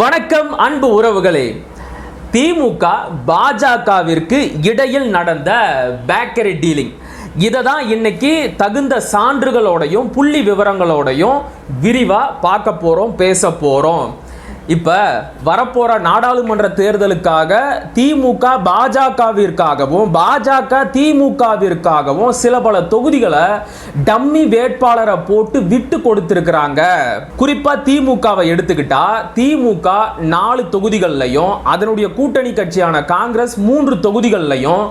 வணக்கம் அன்பு உறவுகளே. திமுக பாஜகவிற்கு இடையில் நடந்த பேக்கரி டீலிங். இதை தான் இன்னைக்கு தகுந்த சான்றுகளோடையும் புள்ளி விவரங்களோடையும் விரிவாக பார்க்க போகிறோம் பேச போகிறோம் இப்போ வரப்போகிற நாடாளுமன்ற தேர்தலுக்காக திமுக பாஜகவிற்காகவும் பாஜக திமுகவிற்காகவும் சில பல தொகுதிகளை டம்மி வேட்பாளரை போட்டு விட்டு கொடுத்துருக்குறாங்க. குறிப்பாக திமுகவை எடுத்துக்கிட்டா திமுக நாலு தொகுதிகள்லையும் அதனுடைய கூட்டணி கட்சியான காங்கிரஸ் மூன்று தொகுதிகள்லையும்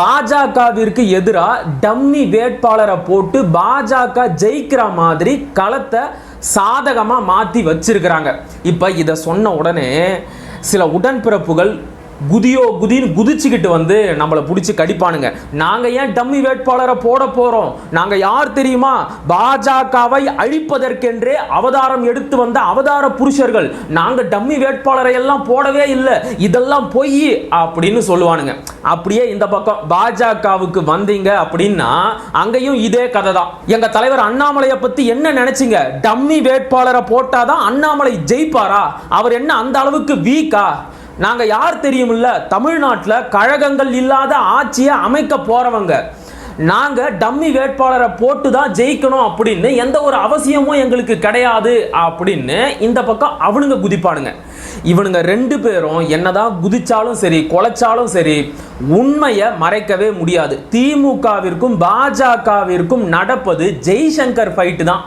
பாஜகவிற்கு எதிராக டம்மி வேட்பாளரை போட்டு பாஜக ஜெயிக்கிற மாதிரி களத்தை சாதகமாக மாற்றி வச்சிருக்கிறாங்க. இப்போ இதை சொன்ன உடனே சில உடன்பிறப்புகள் குதியோ குதின்னு குதிச்சுக்கிட்டு வந்து நம்மளை பிடிச்சி கடிப்பானுங்க. நாங்கள் ஏன் டம்மி வேட்பாளரை போட போகிறோம் நாங்கள் யார் தெரியுமா? பாஜகவை அழிப்பதற்கென்றே அவதாரம் எடுத்து வந்த அவதார புருஷர்கள். நாங்கள் டம்மி வேட்பாளரை எல்லாம் போடவே இல்லை. இதெல்லாம் பொய் அப்படின்னு சொல்லுவானுங்க. அப்படியே இந்த பக்கம் பாஜகவுக்கு வந்தீங்க அப்படின்னா அங்கேயும் இதே கதை தான் எங்கள் தலைவர் அண்ணாமலையை பற்றி என்ன நினைச்சிங்க? டம்மி வேட்பாளரை போட்டாதான் அண்ணாமலை ஜெயிப்பாரா? அவர் என்ன அந்த அளவுக்கு வீக்கா நாங்கள் யார் தெரியுமில்ல? தமிழ்நாட்டில் கழகங்கள் இல்லாத ஆட்சியை அமைக்க போகிறவங்க நாங்கள் டம்மி வேட்பாளரை போட்டு தான் ஜெயிக்கணும் அப்படின்னு எந்த ஒரு அவசியமும் எங்களுக்கு கிடையாது அப்படின்னு இந்த பக்கம் அவனுங்க குதிப்பானுங்க. இவனுங்க ரெண்டு பேரும் என்னதான் குதிச்சாலும் சரி குலைச்சாலும் சரி உண்மையை மறைக்கவே முடியாது. திமுகவிற்கும் பாஜகவிற்கும் நடப்பது ஜெய்சங்கர் ஃபைட்டு தான்.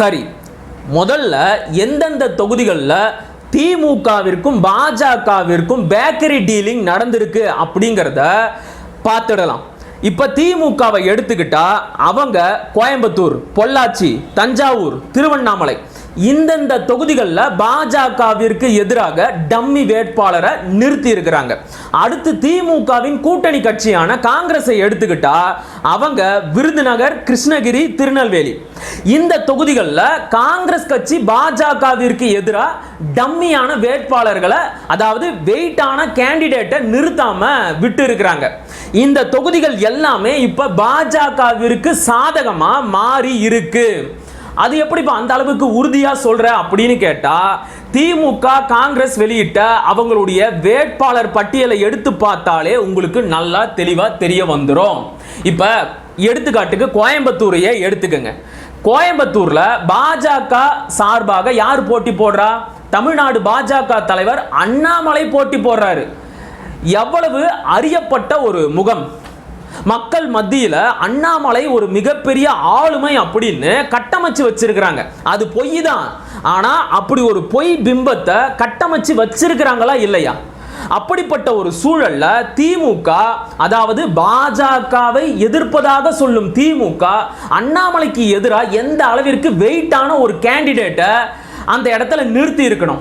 சரி முதல்ல எந்தெந்த தொகுதிகளில் திமுகவிற்கும் பாஜகவிற்கும் பேக்கரி டீலிங் நடந்திருக்கு அப்படிங்கிறத பார்த்துடலாம். இப்போ திமுகவை எடுத்துக்கிட்டா அவங்க கோயம்புத்தூர் பொள்ளாச்சி தஞ்சாவூர் திருவண்ணாமலை இந்தந்த தொகுதிகளில் பாஜகவிற்கு எதிராக டம்மி வேட்பாளரை நிறுத்தி இருக்கிறாங்க அடுத்து திமுகவின் கூட்டணி கட்சியான காங்கிரஸை எடுத்துக்கிட்டா அவங்க விருதுநகர் கிருஷ்ணகிரி திருநெல்வேலி. இந்த தொகுதிகளில் காங்கிரஸ் கட்சி பாஜகவிற்கு எதிராக டம்மியான வேட்பாளர்களை அதாவது வெயிட்டான கேண்டிடேட்டை நிறுத்தாம விட்டு இருக்கிறாங்க இந்த தொகுதிகள் எல்லாமே இப்ப பாஜகவிற்கு சாதகமா மாறி இருக்கு. அது எப்படிப்பா அந்த அளவுக்கு உறுதியாக சொல்கிற அப்படின்னு கேட்டால் திமுக காங்கிரஸ் வெளியிட்ட அவங்களுடைய வேட்பாளர் பட்டியலை எடுத்து பார்த்தாலே உங்களுக்கு நல்லா தெளிவாக தெரிய வந்துடும் இப்போ எடுத்துக்காட்டுக்கு கோயம்புத்தூரையே எடுத்துக்கங்க. கோயம்புத்தூரில் பாஜக சார்பாக யார் போட்டி போடுறா? தமிழ்நாடு பாஜக தலைவர் அண்ணாமலை போட்டி போடுறாரு. எவ்வளவு அறியப்பட்ட ஒரு முகம். மக்கள் மத்தியில அண்ணாமலை ஒரு மிகப்பெரிய ஆளுமை அப்படின்னு கட்டமைச்சு வச்சிருக்கிறாங்க. அது பொய் தான் ஆனா அப்படி ஒரு பொய் பிம்பத்தை கட்டமைச்சு வச்சிருக்கிறாங்களா இல்லையா? அப்படிப்பட்ட ஒரு சூழல்ல திமுக அதாவது பாஜகவை எதிர்ப்பதாக சொல்லும் திமுக அண்ணாமலைக்கு எதிராக எந்த அளவிற்கு வெயிட்டான ஒரு கேண்டிடேட்டை அந்த இடத்துல நிறுத்தி இருக்கணும்?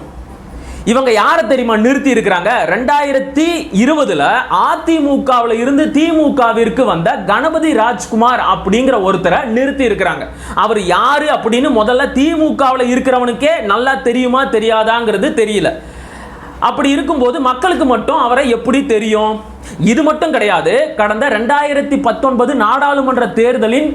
இவங்க யாரை தெரியுமா நிறுத்தி இருக்கிறாங்க? ரெண்டாயிரத்தி இருபதுல அதிமுகவில் இருந்து திமுகவிற்கு வந்த கணபதி ராஜ்குமார் அப்படிங்கிற ஒருத்தரை நிறுத்தி இருக்கிறாங்க. அவர் யாரு அப்படின்னு முதல்ல திமுகவில் இருக்கிறவனுக்கே நல்லா தெரியுமா தெரியாதாங்கிறது தெரியல. அப்படி இருக்கும்போது மக்களுக்கு மட்டும் அவரை எப்படி தெரியும்? இது மட்டும் கிடையாது. கடந்த ரெண்டாயிரத்தி பத்தொன்பது நாடாளுமன்ற தேர்தலின்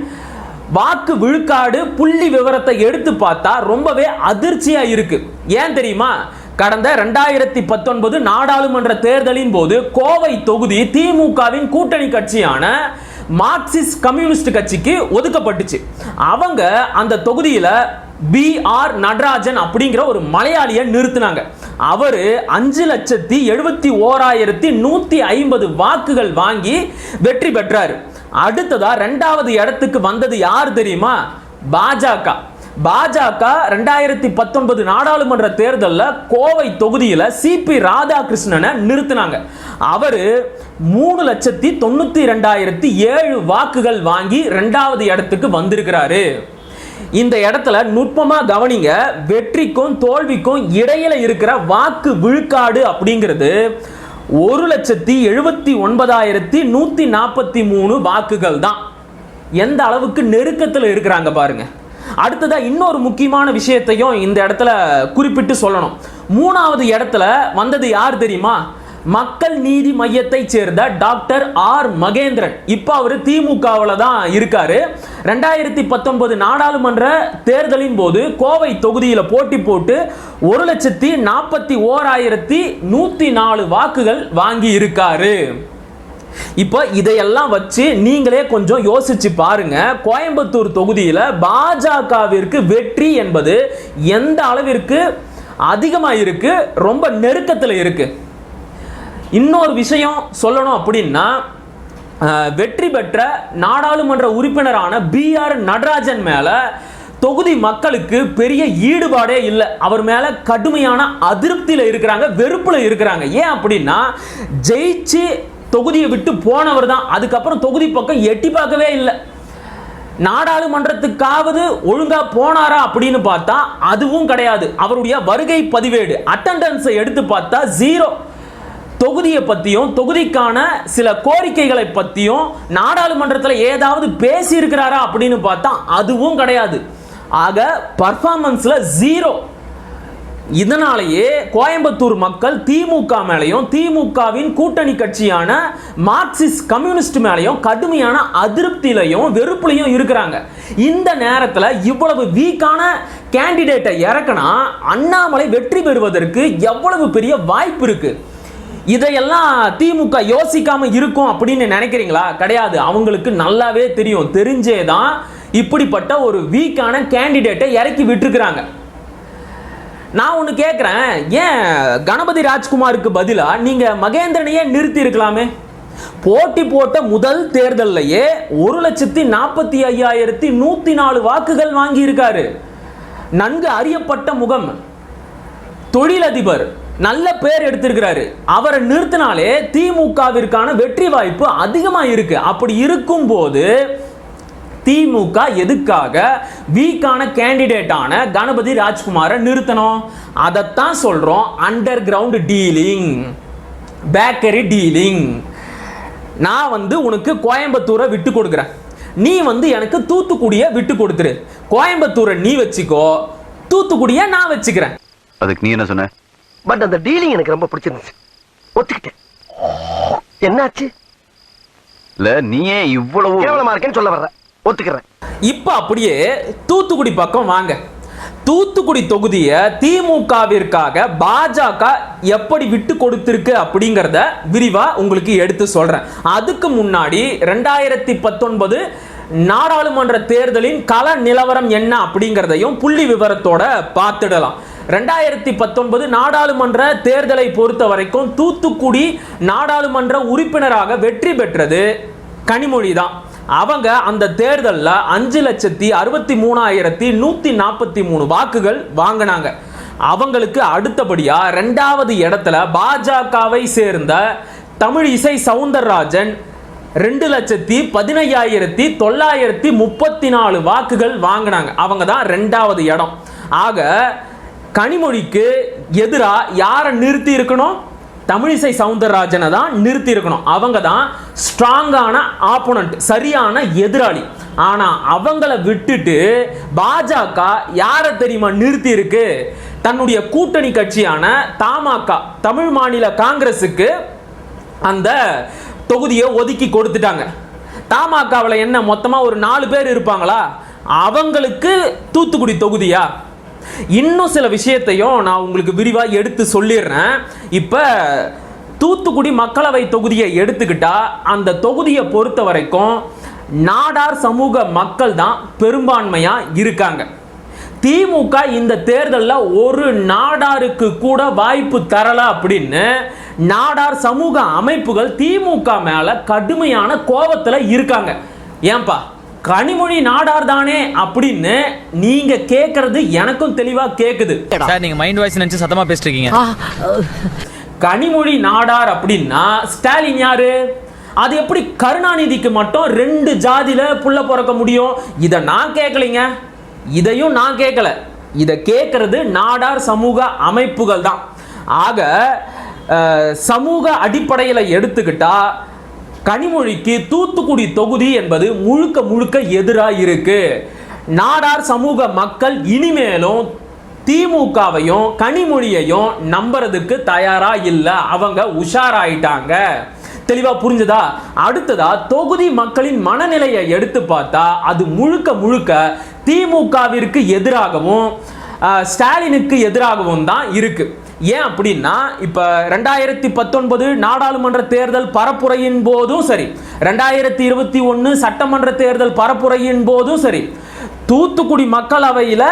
வாக்கு விழுக்காடு புள்ளி விவரத்தை எடுத்து பார்த்தா ரொம்பவே அதிர்ச்சியா இருக்கு. ஏன் தெரியுமா? கடந்த ரெண்டாயிரத்தி பத்தொன்பது நாடாளுமன்ற தேர்தலின் போது கோவை தொகுதி திமுகவின் கூட்டணி கட்சியான மார்க்சிஸ்ட் கம்யூனிஸ்ட் கட்சிக்கு ஒதுக்கப்பட்டுச்சு. அவங்க அந்த தொகுதியில் பி ஆர் நடராஜன் அப்படிங்கிற ஒரு மலையாளியை நிறுத்தினாங்க. அவர் அஞ்சு லட்சத்தி எழுபத்தி ஓராயிரத்தி நூற்றி ஐம்பது வாக்குகள் வாங்கி வெற்றி பெற்றார். அடுத்ததா ரெண்டாவது இடத்துக்கு வந்தது யார் தெரியுமா? பாஜக. பாஜக ரெண்டாயிரத்தி பத்தொன்பது நாடாளுமன்ற தேர்தலில் கோவை தொகுதியில் சிபி ராதாகிருஷ்ணனை நிறுத்தினாங்க. அவர் மூணு லட்சத்தி தொண்ணூற்றி ரெண்டாயிரத்தி ஏழு வாக்குகள் வாங்கி ரெண்டாவது இடத்துக்கு வந்திருக்கிறாரு. இந்த இடத்துல நுட்பமா கவனிங்க வெற்றிக்கும் தோல்விக்கும் இடையில இருக்கிற வாக்கு விழுக்காடு அப்படிங்கிறது ஒரு லட்சத்தி எழுபத்தி ஒன்பதாயிரத்தி நூத்தி நாற்பத்தி மூணு வாக்குகள் தான். எந்த அளவுக்கு நெருக்கத்தில் இருக்கிறாங்க பாருங்க. அடுத்ததாக இன்னொரு முக்கியமான விஷயத்தையும் இந்த இடத்துல குறிப்பிட்டு சொல்லணும். மூணாவது இடத்துல வந்தது யார் தெரியுமா? மக்கள் நீதி மையத்தை சேர்ந்த டாக்டர் ஆர். மகேந்திரன். இப்போ அவர் திமுகவில் தான் இருக்காரு. ரெண்டாயிரத்தி பத்தொன்பது நாடாளுமன்ற தேர்தலின் போது கோவை தொகுதியில் போட்டி போட்டு ஒரு லட்சத்தி நாற்பத்தி ஓராயிரத்தி நூற்றி நாலு வாக்குகள் வாங்கி இருக்காரு. இப்போ இதையெல்லாம் வச்சு நீங்களே கொஞ்சம் யோசிச்சு பாருங்க. கோயம்புத்தூர் தொகுதியில் பாஜகவிற்கு வெற்றி என்பது எந்த அளவிற்கு அதிகமாக இருக்கு ரொம்ப நெருக்கத்தில் இருக்கு. இன்னொரு விஷயம் சொல்லணும் அப்படின்னா வெற்றி பெற்ற நாடாளுமன்ற உறுப்பினரான பி ஆர் நடராஜன் மேல தொகுதி மக்களுக்கு பெரிய ஈடுபாடே இல்லை. அவர் மேல கடுமையான அதிருப்தியில் இருக்கிறாங்க வெறுப்புல இருக்கிறாங்க. ஏன் அப்படின்னா ஜெயிச்சு தொகுதியை விட்டு போனவர் தான். அதுக்கப்புறம் தொகுதி பக்கம் எட்டி பார்க்கவே இல்லை. நாடாளுமன்றத்துக்காவது ஒழுங்கா போனாரா அப்படின்னு பார்த்தா அதுவும் கிடையாது. அவருடைய வருகை பதிவேடு அட்டண்டன்ஸை எடுத்து பார்த்தா ஜீரோ தொகுதியை பற்றியும் தொகுதிக்கான சில கோரிக்கைகளை பற்றியும் நாடாளுமன்றத்தில் ஏதாவது பேசியிருக்கிறாரா அப்படின்னு பார்த்தா அதுவும் கிடையாது. ஆக பர்ஃபார்மன்ஸில் ஜீரோ இதனாலேயே கோயம்புத்தூர் மக்கள் திமுக மேலையும் திமுகவின் கூட்டணி கட்சியான மார்க்சிஸ்ட் கம்யூனிஸ்ட் மேலையும் கடுமையான அதிருப்தியிலையும் வெறுப்புலையும் இருக்கிறாங்க. இந்த நேரத்தில் இவ்வளவு வீக்கான கேண்டிடேட்டை இறக்கினா அண்ணாமலை வெற்றி பெறுவதற்கு எவ்வளவு பெரிய வாய்ப்பு இருக்கு? இதையெல்லாம் திமுக யோசிக்காம இருக்கும் அப்படின்னு நினைக்கிறீங்களா? கிடையாது. அவங்களுக்கு நல்லாவே தெரியும். தெரிஞ்சே தான் இப்படிப்பட்ட ஒரு வீக்கான கேண்டிடேட்டை இறக்கி விட்டுருக்குறாங்க. நான் ஒன்று கேட்குறேன் ஏன் கணபதி ராஜ்குமாருக்கு பதிலாக நீங்கள் மகேந்திரனையே நிறுத்தி இருக்கலாமே? போட்டி போட்ட முதல் தேர்தல்லையே ஒரு லட்சத்தி நாற்பத்தி ஐயாயிரத்தி நூற்றி நாலு வாக்குகள் வாங்கியிருக்காரு. நன்கு அறியப்பட்ட முகம். தொழிலதிபர். நல்ல பேர் எடுத்திருக்கிறாரு. அவரை நிறுத்தினாலே திமுகவிற்கான வெற்றி வாய்ப்பு அதிகமாக இருக்கு அப்படி இருக்கும்போது திமுக எதுக்காக வீக்கான கேண்டிடேட்டான கணபதி ராஜ்குமாரை நிறுத்தணும்? அதைத்தான் சொல்றோம் underground dealing bakery dealing நான் வந்து உனக்கு கோயம்புத்தூரை விட்டு கொடுக்குறேன். நீ வந்து எனக்கு தூத்துக்குடியை விட்டு கொடுத்துரு. கோயம்புத்தூரை நீ வச்சுக்கோ தூத்துக்குடியை நான் வச்சுக்கிறேன். அதுக்கு நீ என்ன சொன்ன? பட் அந்த டீலிங் எனக்கு ரொம்ப பிடிச்சிருந்துச்சு. ஒத்துக்கிட்டேன். என்னாச்சு? இல்ல நீயே இவ்வளவு கேவலமா இருக்கேன்னு சொல்ல வர்ற ஒத்துக்கிறேன். இப்போ அப்படியே தூத்துக்குடி பக்கம் வாங்க. தூத்துக்குடி தொகுதியை திமுகவிற்காக பாஜக எப்படி விட்டு கொடுத்திருக்கு அப்படிங்கிறத விரிவாக உங்களுக்கு எடுத்து சொல்கிறேன் அதுக்கு முன்னாடி ரெண்டாயிரத்தி பத்தொன்பது நாடாளுமன்ற தேர்தலின் கள நிலவரம் என்ன அப்படிங்கிறதையும் புள்ளி விவரத்தோட பார்த்துடலாம். ரெண்டாயிரத்தி பத்தொன்பது நாடாளுமன்ற தேர்தலை பொறுத்த வரைக்கும் தூத்துக்குடி நாடாளுமன்ற உறுப்பினராக வெற்றி பெற்றது கனிமொழி தான் அவங்க அந்த தேர்தலில் அஞ்சு லட்சத்தி அறுபத்தி மூணாயிரத்தி நூற்றி நாற்பத்தி மூணு வாக்குகள் வாங்கினாங்க. அவங்களுக்கு அடுத்தபடியாக ரெண்டாவது இடத்துல பாஜகவை சேர்ந்த தமிழ் இசை சவுந்தரராஜன் ரெண்டு லட்சத்தி பதினையாயிரத்தி தொள்ளாயிரத்தி முப்பத்தி நாலு வாக்குகள் வாங்கினாங்க. அவங்க தான் ரெண்டாவது இடம். ஆக கனிமொழிக்கு எதிராக யாரை நிறுத்தி இருக்கணும்? தமிழிசை சவுந்தரராஜனை தான் நிறுத்தி இருக்கணும் அவங்க தான் ஸ்ட்ராங்கான ஆப்போனண்ட் சரியான எதிராளி. ஆனால் அவங்கள விட்டுட்டு பாஜக யாரை தெரியுமா நிறுத்தி இருக்கு தன்னுடைய கூட்டணி கட்சியான தமாக தமிழ் மாநில காங்கிரஸுக்கு அந்த தொகுதியை ஒதுக்கி கொடுத்துட்டாங்க. தமாகவில் என்ன மொத்தமாக ஒரு நாலு பேர் இருப்பாங்களா? அவங்களுக்கு தூத்துக்குடி தொகுதியா? இன்னும் சில விஷயத்தையும் நான் உங்களுக்கு விரிவாக எடுத்து சொல்லிடுறேன். இப்போ தூத்துக்குடி மக்களவை தொகுதியை எடுத்துக்கிட்டா அந்த தொகுதியை பொறுத்த வரைக்கும் நாடார் சமூக மக்கள் தான் பெரும்பான்மையாக இருக்காங்க. திமுக இந்த தேர்தலில் ஒரு நாடாருக்கு கூட வாய்ப்பு தரல அப்படின்னு நாடார் சமூக அமைப்புகள் திமுக மேலே கடுமையான கோபத்தில் இருக்காங்க. ஏன்பா? கனிமொழி நாடார் தானே அப்படின்னு நீங்க கேட்கறது எனக்கும் தெளிவா கேக்குது. சார் நீங்க மைண்ட் வாய்ஸ் நினைச்சு சத்தமா பேசிட்டு இருக்கீங்க கனிமொழி நாடார் அப்படின்னா ஸ்டாலின் யாரு? அது எப்படி கருணாநிதிக்கு மட்டும் ரெண்டு ஜாதியில புள்ள பிறக்க முடியும்? இதை நான் கேட்கலைங்க இதையும் நான் கேட்கல இதை கேட்கறது நாடார் சமூக அமைப்புகள் தான். ஆக சமூக அடிப்படையில் எடுத்துக்கிட்டா கனிமொழிக்கு தூத்துக்குடி தொகுதி என்பது முழுக்க முழுக்க எதிராக இருக்கு. நாடார் சமூக மக்கள் இனிமேலும் திமுகவையும் கனிமொழியையும் நம்புறதுக்கு தயாரா இல்லை. அவங்க உஷாராயிட்டாங்க. தெளிவாக புரிஞ்சதா? அடுத்ததா தொகுதி மக்களின் மனநிலையை எடுத்து பார்த்தா அது முழுக்க முழுக்க திமுகவிற்கு எதிராகவும் ஸ்டாலினுக்கு எதிராகவும் தான் இருக்குது ஏன் அப்படின்னா இப்போ ரெண்டாயிரத்தி பத்தொன்பது நாடாளுமன்ற தேர்தல் பரப்புரையின் போதும் சரி ரெண்டாயிரத்தி இருபத்தி ஒன்று சட்டமன்ற தேர்தல் பரப்புரையின் போதும் சரி தூத்துக்குடி மக்களவையில்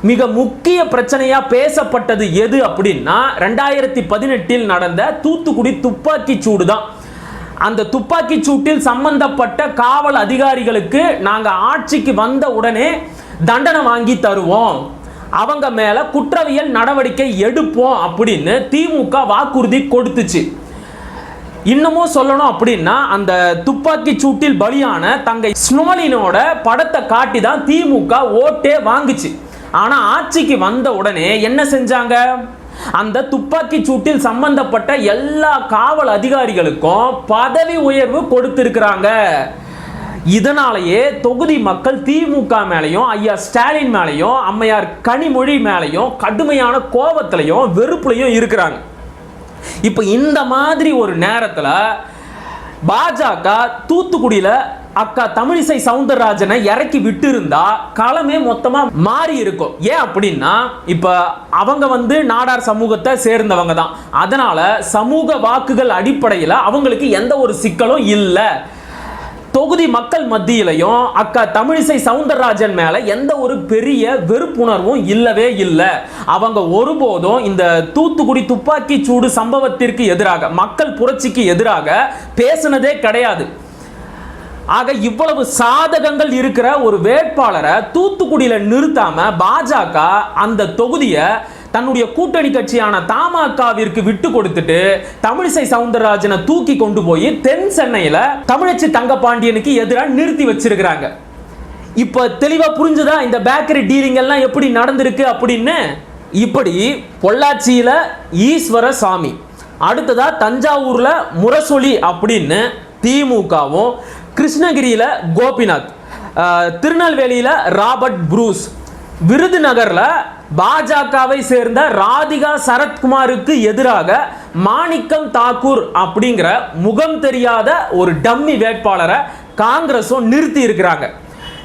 மிக முக்கிய பிரச்சனையா பேசப்பட்டது எது அப்படின்னா ரெண்டாயிரத்தி பதினெட்டில் நடந்த தூத்துக்குடி துப்பாக்கி சூடு தான் அந்த துப்பாக்கி சூட்டில் சம்பந்தப்பட்ட காவல் அதிகாரிகளுக்கு நாங்கள் ஆட்சிக்கு வந்த உடனே தண்டனை வாங்கி தருவோம். அவங்க மேலே குற்றவியல் நடவடிக்கை எடுப்போம் அப்படின்னு திமுக வாக்குறுதி கொடுத்துச்சு. இன்னமும் சொல்லணும் அப்படின்னா அந்த துப்பாக்கி சூட்டில் பலியான தங்கை ஸ்னோலினோட படத்தை காட்டி தான் திமுக ஓட்டே வாங்குச்சு. ஆனால் ஆட்சிக்கு வந்த உடனே என்ன செஞ்சாங்க? அந்த துப்பாக்கி சூட்டில் சம்பந்தப்பட்ட எல்லா காவல் அதிகாரிகளுக்கும் பதவி உயர்வு கொடுத்திருக்கிறாங்க. இதனாலேயே தொகுதி மக்கள் திமுக மேலையும் ஐயா ஸ்டாலின் மேலையும் அம்மையார் கனிமொழி மேலையும் கடுமையான கோபத்திலையும் வெறுப்புலையும் இருக்கிறாங்க. இப்போ இந்த மாதிரி ஒரு நேரத்தில் பாஜக தூத்துக்குடியில் அக்கா தமிழிசை சவுந்தரராஜனை இறக்கி விட்டு இருந்தா களமே மொத்தமா மாறி இருக்கும். ஏன் அப்படின்னா இப்ப அவங்க வந்து நாடார் சமூகத்தை சேர்ந்தவங்க தான். அதனால சமூக வாக்குகள் அடிப்படையில் அவங்களுக்கு எந்த ஒரு சிக்கலும் இல்லை. தொகுதி மக்கள் மத்தியிலையும் அக்கா தமிழிசை சவுந்தரராஜன் மேல எந்த ஒரு பெரிய வெறுப்புணர்வும் இல்லவே இல்லை. அவங்க ஒருபோதும் இந்த தூத்துக்குடி துப்பாக்கி சூடு சம்பவத்திற்கு எதிராக மக்கள் புரட்சிக்கு எதிராக பேசினதே கிடையாது. ஆக இவ்வளவு சாதகங்கள் இருக்கிற ஒரு வேட்பாளரை தூத்துக்குடியில் நிறுத்தாம பாஜக அந்த தொகுதியை தன்னுடைய கூட்டணி கட்சியான தமாகாவிற்கு விட்டு கொடுத்துட்டு தமிழிசை சவுந்தரராஜனை தூக்கி கொண்டு போய் தென் சென்னையில தமிழச்சி தங்கபாண்டியனுக்கு எதிராக நிறுத்தி வச்சிருக்கிறாங்க. இப்ப தெளிவா புரிஞ்சுதா? இந்த பேக்கரி டீலிங் எல்லாம் எப்படி நடந்திருக்கு அப்படின்னு? இப்படி பொள்ளாச்சியில ஈஸ்வர சாமி அடுத்ததா தஞ்சாவூர்ல முரசொலி அப்படின்னு திமுகவும் கிருஷ்ணகிரியில கோபிநாத் திருநெல்வேலியில் திருநெல்வேலியில ராபர்ட் ப்ரூஸ் விருதுநகர்ல பாஜகவை சேர்ந்த ராதிகா சரத்குமாருக்கு எதிராக மாணிக்கம் தாக்கூர் அப்படிங்கிற முகம் தெரியாத ஒரு டம்மி வேட்பாளரை காங்கிரஸும் நிறுத்தி இருக்கிறாங்க.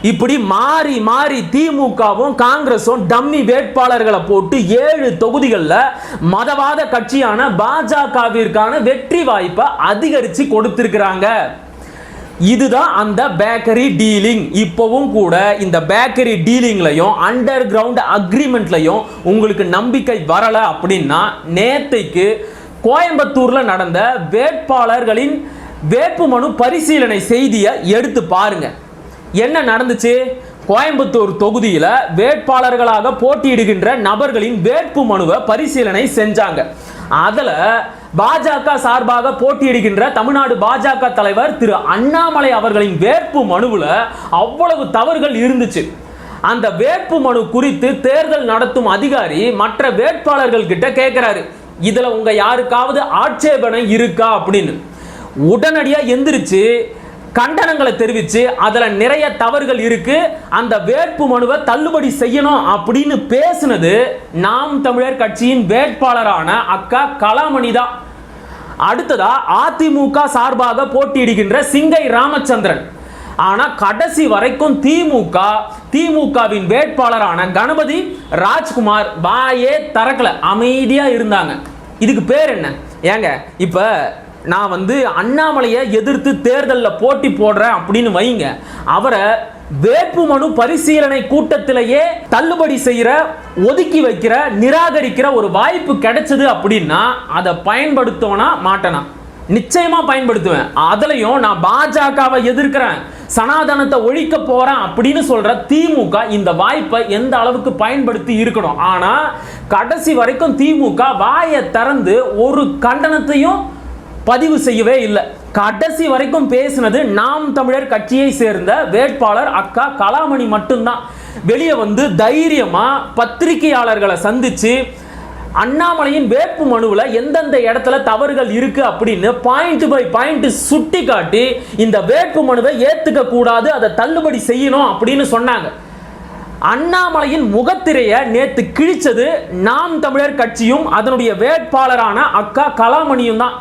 இப்படி மாறி மாறி திமுகவும் காங்கிரஸும் டம்மி வேட்பாளர்களை போட்டு ஏழு தொகுதிகளில் மதவாத கட்சியான பாஜகவிற்கான வெற்றி வாய்ப்பை அதிகரித்து கொடுத்திருக்கிறாங்க. இதுதான் அந்த பேக்கரி டீலிங் இப்போவும் கூட இந்த பேக்கரி டீலிங்லையும் அண்டர் கிரவுண்ட் அக்ரிமெண்ட்லையும் உங்களுக்கு நம்பிக்கை வரலை அப்படின்னா நேத்தைக்கு கோயம்புத்தூரில் நடந்த வேட்பாளர்களின் வேட்புமனு பரிசீலனை செய்தியை எடுத்து பாருங்க. என்ன நடந்துச்சு? கோயம்புத்தூர் தொகுதியில் வேட்பாளர்களாக போட்டியிடுகின்ற நபர்களின் வேட்பு மனுவை பரிசீலனை செஞ்சாங்க. அதில் பாஜக சார்பாக போட்டியிடுகின்ற தமிழ்நாடு பாஜக தலைவர் திரு அண்ணாமலை அவர்களின் வேட்பு மனுவில் அவ்வளவு தவறுகள் இருந்துச்சு. அந்த வேட்பு மனு குறித்து தேர்தல் நடத்தும் அதிகாரி மற்ற வேட்பாளர்கள் கிட்ட கேட்கிறாரு இதுல உங்க யாருக்காவது ஆட்சேபனை இருக்கா அப்படின்னு. உடனடியாக எந்திரிச்சு கண்டனங்களை தெரிவித்து அதில் நிறைய தவறுகள் இருக்குது அந்த வேட்பு மனுவை தள்ளுபடி செய்யணும் அப்படின்னு பேசினது நாம் தமிழர் கட்சியின் வேட்பாளரான அக்கா கலாமணி தான். அடுத்ததா அதிமுக சார்பாக போட்டியிடுகின்ற சிங்கை ராமச்சந்திரன். ஆனால் கடைசி வரைக்கும் திமுக திமுகவின் வேட்பாளரான கணபதி ராஜ்குமார் வாயே தரக்கலை அமைதியாக இருந்தாங்க. இதுக்கு பேர் என்ன? ஏங்க இப்போ நான் வந்து அண்ணாமலையை எதிர்த்து தேர்தலில் போட்டி போடுறேன் அப்படின்னு வைங்க. அவரை வேட்புமனு பரிசீலனை கூட்டத்திலேயே தள்ளுபடி செய்கிற ஒதுக்கி வைக்கிற நிராகரிக்கிற ஒரு வாய்ப்பு கிடைச்சது அப்படின்னா அதை பயன்படுத்தோனா மாட்டேனா? நிச்சயமாக பயன்படுத்துவேன். அதுலேயும் நான் பாஜகவை எதிர்க்கிறேன். சனாதனத்தை ஒழிக்க போகிறேன் அப்படின்னு சொல்கிற திமுக இந்த வாய்ப்பை எந்த அளவுக்கு பயன்படுத்தி இருக்கணும்? ஆனால் கடைசி வரைக்கும் திமுக வாயை திறந்து ஒரு கண்டனத்தையும் பதிவு செய்யவே இல்லை. கடைசி வரைக்கும் பேசினது நாம் தமிழர் கட்சியை சேர்ந்த வேட்பாளர் அக்கா கலாமணி மட்டும்தான். வெளியே வந்து தைரியமா பத்திரிகையாளர்களை சந்திச்சு அண்ணாமலையின் வேட்பு மனுவில் எந்தெந்த இடத்துல தவறுகள் இருக்கு அப்படின்னு பாயிண்ட் பை பாயிண்ட் சுட்டி காட்டி இந்த வேட்பு மனுவை ஏத்துக்க கூடாது அதை தள்ளுபடி செய்யணும் அப்படின்னு சொன்னாங்க. அண்ணாமலையின் முகத்திரையை நேற்று கிழிச்சது நாம் தமிழர் கட்சியும் அதனுடைய வேட்பாளரான அக்கா கலாமணியும் தான்.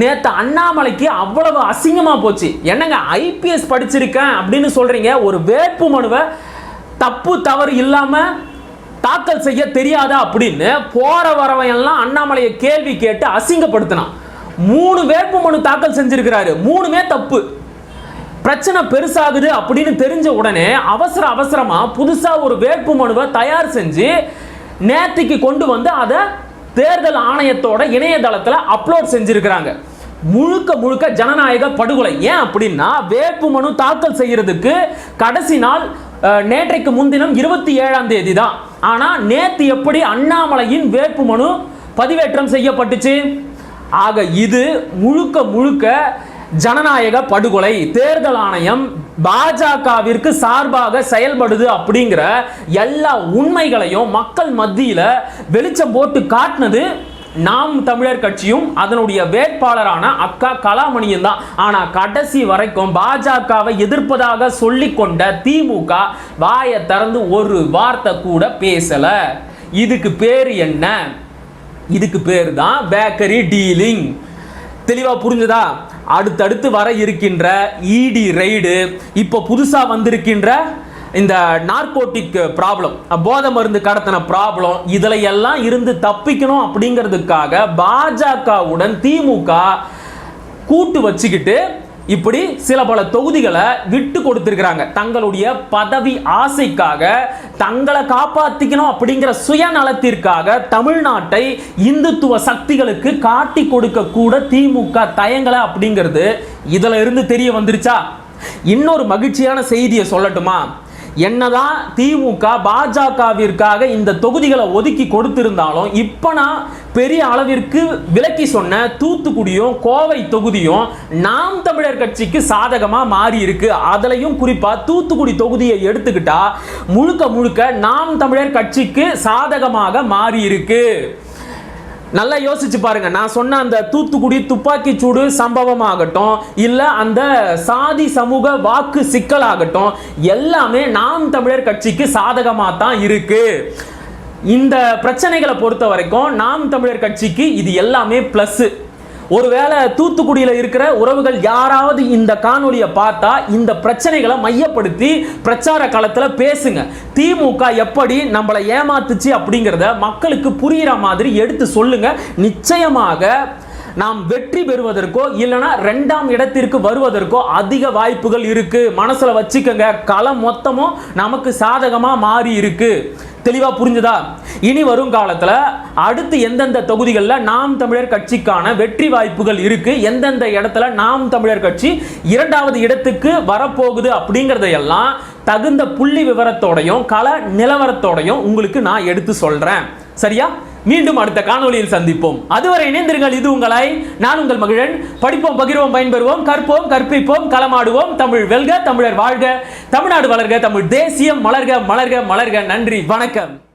நேற்று அண்ணாமலைக்கு அவ்வளவு அசிங்கமாக போச்சு. என்னங்க ஐபிஎஸ் படிச்சிருக்கேன் அப்படின்னு சொல்கிறீங்க ஒரு வேட்பு மனுவை தப்பு தவறு இல்லாமல் தாக்கல் செய்ய தெரியாதா அப்படின்னு போகிற வரவன் எல்லாம் அண்ணாமலையை கேள்வி கேட்டு அசிங்கப்படுத்தினான். மூணு வேட்பு மனு தாக்கல் செஞ்சிருக்கிறாரு. மூணுமே தப்பு. பிரச்சனை பெருசாகுது அப்படின்னு தெரிஞ்ச உடனே அவசர அவசரமாக புதுசாக ஒரு வேட்பு மனுவை தயார் செஞ்சு நேத்திக்கு கொண்டு வந்து அதை தேர்தல் ஆணையத்தோட இணையதளத்தில் அப்லோட் செஞ்சுருக்கிறாங்க. முழுக்க முழுக்க ஜனநாயக படுகொலை. ஏன் அப்படின்னா வேட்பு மனு தாக்கல் செய்கிறதுக்கு கடைசி நாள் நேற்றைக்கு முன்தினம் இருபத்தி ஏழாம் தேதி தான் ஆனால் நேற்று எப்படி அண்ணாமலையின் வேட்பு மனு பதிவேற்றம் செய்யப்பட்டுச்சு? ஆக இது முழுக்க முழுக்க ஜனநாயக படுகொலை. தேர்தல் ஆணையம் பாஜகவிற்கு சார்பாக செயல்படுது அப்படிங்கிற எல்லா உண்மைகளையும் மக்கள் மத்தியில் வெளிச்சம் போட்டு காட்டினது நாம் தமிழர் கட்சியும் அதனுடைய வேட்பாளரான அக்கா கலாமணியும் தான். ஆனால் கடைசி வரைக்கும் பாஜகவை எதிர்ப்பதாக சொல்லிக்கொண்ட திமுக வாயை திறந்து ஒரு வார்த்தை கூட பேசலை. இதுக்கு பேர் என்ன? இதுக்கு பேர் தான் பேக்கரி டீலிங். தெளிவாக புரிஞ்சுதா? அடுத்தடுத்து வர இருக்கின்ற இடி ரைடு இப்போ புதுசாக வந்திருக்கின்ற இந்த நார்கோட்டிக் ப்ராப்ளம் போதை மருந்து கடத்தின ப்ராப்ளம் இதில் எல்லாம் இருந்து தப்பிக்கணும் அப்படிங்கிறதுக்காக பாஜகவுடன் திமுக கூட்டு வச்சுக்கிட்டு இப்படி சில பல தொகுதிகளை விட்டு கொடுத்திருக்கிறாங்க. தங்களுடைய பதவி ஆசைக்காக தங்களை காப்பாற்றிக்கணும் அப்படிங்கிற சுயநலத்திற்காக தமிழ்நாட்டை இந்துத்துவ சக்திகளுக்கு காட்டி கொடுக்க கூட திமுக தயங்கலை அப்படிங்கிறது இதில் இருந்து தெரிய வந்துருச்சா? இன்னொரு மகிழ்ச்சியான செய்தியை சொல்லட்டுமா? என்னதான் திமுக பாஜகவிற்காக இந்த தொகுதிகளை ஒதுக்கி கொடுத்திருந்தாலும் இப்போ நான் பெரிய அளவிற்கு விலக்கி சொன்ன தூத்துக்குடியும் கோவை தொகுதியும் நாம் தமிழர் கட்சிக்கு சாதகமா மாறி இருக்கு அதுலயும் குறிப்பா தூத்துக்குடி தொகுதியை எடுத்துக்கிட்டா முழுக்க முழுக்க நாம் தமிழர் கட்சிக்கு சாதகமாக மாறி இருக்கு நல்லா யோசிச்சு பாருங்க. நான் சொன்ன அந்த தூத்துக்குடி துப்பாக்கி சூடு சம்பவம் ஆகட்டும் இல்ல அந்த சாதி சமூக வாக்கு சிக்கலாகட்டும் எல்லாமே நாம் தமிழர் கட்சிக்கு சாதகமாக தான் இருக்கு. இந்த பிரச்சனைகளை பொறுத்த வரைக்கும் நாம் தமிழர் கட்சிக்கு இது எல்லாமே பிளஸ் ஒருவேளை தூத்துக்குடியில் இருக்கிற உறவுகள் யாராவது இந்த காணொலியை பார்த்தா இந்த பிரச்சனைகளை மையப்படுத்தி பிரச்சார காலத்தில் பேசுங்க. திமுக எப்படி நம்மளை ஏமாத்துச்சு அப்படிங்கிறத மக்களுக்கு புரிகிற மாதிரி எடுத்து சொல்லுங்க. நிச்சயமாக நாம் வெற்றி பெறுவதற்கோ இல்லைனா ரெண்டாம் இடத்திற்கு வருவதற்கோ அதிக வாய்ப்புகள் இருக்கு. மனசுல வச்சுக்கோங்க. களம் மொத்தமும் நமக்கு சாதகமா மாறி இருக்கு. தெளிவா புரிஞ்சுதா? இனி வரும் காலத்தில் அடுத்து எந்தெந்த தொகுதிகளில் நாம் தமிழர் கட்சிக்கான வெற்றி வாய்ப்புகள் இருக்கு எந்தெந்த இடத்துல நாம் தமிழர் கட்சி இரண்டாவது இடத்துக்கு வரப்போகுது அப்படிங்கிறதையெல்லாம் தகுந்த புள்ளி விவரத்தோடையும் கல நிலவரத்தோடையும் உங்களுக்கு நான் எடுத்து சொல்றேன். சரியா? மீண்டும் அடுத்த காணொலியில் சந்திப்போம். அதுவரை இணைந்திருங்கள் இது உங்களை நான் உங்கள் மகிழன். படிப்போம் பகிர்வோம் பயன்பெறுவோம் கற்போம் கற்பிப்போம் களமாடுவோம். தமிழ் வெல்க தமிழர் வாழ்க. தமிழ்நாடு வளர்க தமிழ் தேசியம் மலர்க மலர்க மலர்க. நன்றி வணக்கம்.